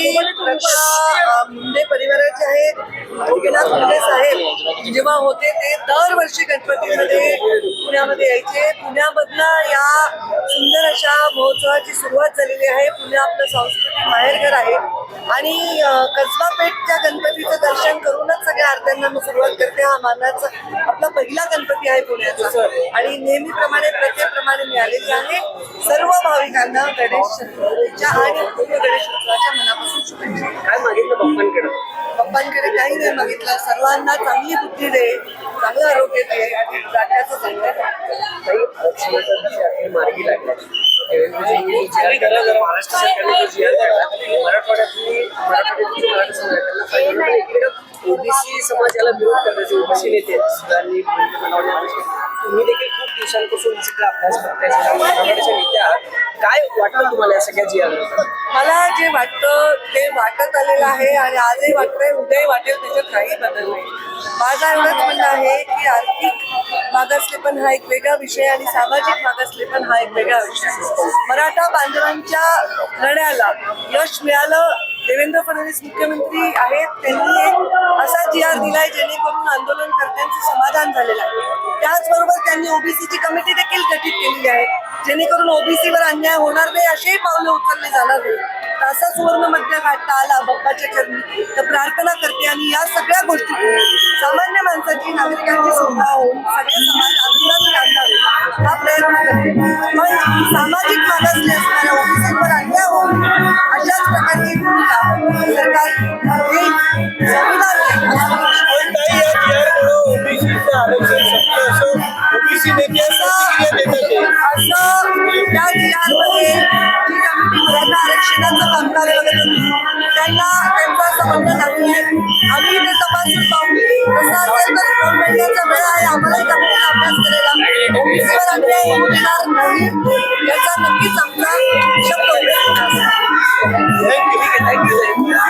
ही रक्षा मुंडे परिवाराचे आहेत गोपीनाथ मुंडे साहेब जेव्हा होते ते दरवर्षी गणपतीमध्ये पुण्यामध्ये यायचे. पुण्यामधनं या सुंदर अशा महोत्सवाची सुरुवात झालेली आहे. पुणे आपलं सांस्कृतिक माहेरघर आहे. आणि कसबा पेठच्या गणपतीचं दर्शन करूनच आरत्यांना मी सुरुवात करते. हा मानाचा आपला पहिला गणपती आहे पुण्याचा. आणि नेहमीप्रमाणे प्रत्येकप्रमाणे मिळालेली आहे. सर्व भाविकांना गणेश चतुर्थीच्या आणि गणेश उत्सवाच्या मनापासून शुभेच्छा. काय मागितलं बाप्पांकडे पप्पांकडे काही नाही मागितलं. सर्वांना चांगली बुद्धी दे चांगलं आरोग्य दे आणि राज्याचं चांगलं कर. काही आरक्षणाचा विषय अखेर मार्गी लागला. महाराष्ट्र सरकारने एकीकडे ओबीसी समाज याला विरोध करण्याचे ओबीसी नेते सुधारणी बनवण्यापेक्षा तुम्ही देखील खूप दिवसांपासून हा सगळा अभ्यास करताय सगळ्या आहात. काय वाटतं तुम्हाला या सगळ्या जी आर मला जे वाटतं ते वाटत आलेलं आहे आणि आजही वाटतंय उद्याही वाटेल त्याच्यात काही बदल नाही माझं एवढंच म्हणणं आहे की आर्थिक मागासलेपण हा एक वेगळा विषय आणि सामाजिक मागासलेपण हा एक वेगळा विषय. मराठा बांधवांच्या लढ्याला यश मिळालं देवेंद्र फडणवीस मुख्यमंत्री आहेत त्यांनी एक असा जी आर दिलाय जेणेकरून आंदोलनकर्त्यांचं समाधान झालेलं आहे. त्याचबरोबर त्यांनी ओबीसीची कमिटी देखील गठीत केलेली आहे जेणेकरून ओबीसीवर अन्याय होणार नाही असेही पावलं उचलले जाणार नाही असा सुवर्ण मध्य गाठता आला बाप्पाच्या चरणी. तर प्रार्थना करते आणि या सगळ्या गोष्टी सामान्य माणसाची नागरिकांची सुविधा होऊन सगळे समाज आंदोलन काढणार हा प्रयत्न करते. पण सामाजिक मागासले असणाऱ्या आरक्षणाचं कामगार वगैरे त्यांना त्यांचं असं म्हणणं नाही आहे आम्ही ते तपासून पाहू तसं असेल तर दोन महिन्याचा वेळ आहे आम्हालाही कंपनीला अभ्यास केलेला. ओबीसीवर अन्याय होणार नाही. याचा नक्कीच